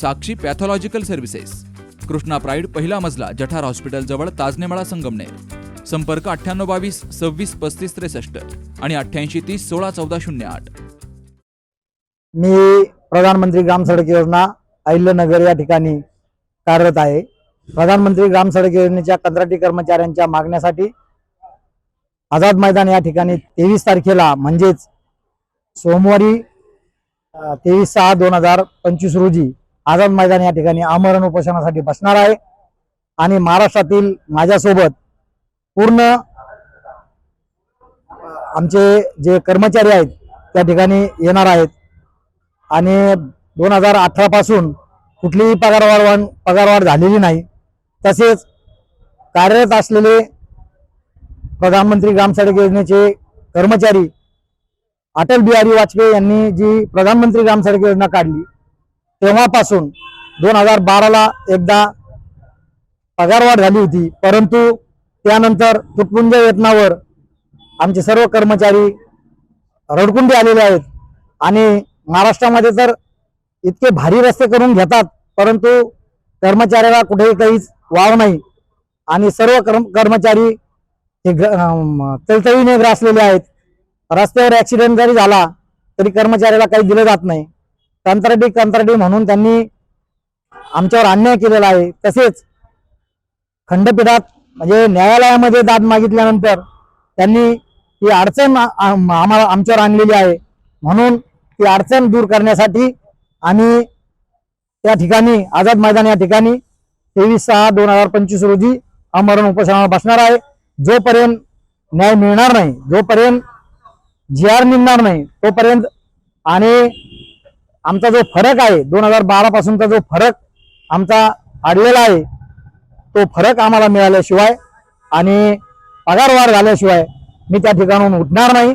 Sakshi pathological services. Krishna pride पहिला मजला जठार hospital जवळ ताजनेमाळा संगमनेर. संपर्क अठ्ठ्याण्णव बावीस सव्वीस पस्तीस त्रेसष्ट आणि अठ्ठ्याऐंशी तीस सोळा चौदा शून्य आठ. मी प्रधानमंत्री ग्राम सडक योजना अहिल्यनगर या ठिकाणी कार्यरत आहे. प्रधानमंत्री ग्राम सडक योजनेच्या कंत्राटी कर्मचाऱ्यांच्या मागण्यासाठी आझाद मैदान या ठिकाणी तेवीस तारखेला म्हणजेच सोमवारी तेवीस सहा दोन हजार पंचवीस रोजी आझाद मैदान या ठिकाणी आमरण उपोषणासाठी बसणार आहे. आणि महाराष्ट्रातील माझ्यासोबत पूर्ण आमचे जे कर्मचारी आहेत त्या ठिकाणी येणार आहेत. आणि दोन हजार अठरापासून कुठलीही पगारवाढ पगारवाढ झालेली नाही. तसेच कार्यरत असलेले प्रधानमंत्री ग्रामसडक योजनेचे कर्मचारी अटल बिहारी वाजपेयी यांनी जी प्रधानमंत्री ग्रामसडक योजना काढली तेव्हापासून दोन हजार बाराला एकदा पगारवाढ झाली होती. परंतु त्यानंतर तुटपुंज वेतनावर आमचे सर्व कर्मचारी रडकुंडी आलेले आहेत. आणि महाराष्ट्रामध्ये तर इतके भारी रस्ते करून घेतात परंतु कर्मचाऱ्याला कुठेही काहीच वाव नाही. आणि सर्व कर्म कर्मचारी हे ग्र- तळतळीने ग्रासलेले आहेत. रस्त्यावर ॲक्सिडेंट जरी झाला तरी कर्मचाऱ्याला काही दिलं जात नाही. कंत्राटी कंत्राटी म्हणून त्यांनी आमच्यावर अन्याय केलेला आहे. तसेच खंडपीठात म्हणजे न्यायालयामध्ये दाद मागितल्यानंतर त्यांनी ही अडचण आम्हाला आमच्यावर आणलेली आहे. म्हणून ती अडचण दूर करण्यासाठी आम्ही त्या ठिकाणी आझाद मैदान या ठिकाणी तेवीस सहा दोन हजार पंचवीस रोजी आमरण उपोषणावर बसणार आहे. जोपर्यंत न्याय मिळणार नाही जोपर्यंत जी आर निघणार नाही तोपर्यंत आणि आमचा जो फरक आहे दोन हजार बारा पासूनचा जो फरक आमचा अडलेला आहे तो फरक आम्हाला मिळाल्याशिवाय आणि पगारवाढ झाल्याशिवाय मी त्या ठिकाणाहून उठणार नाही.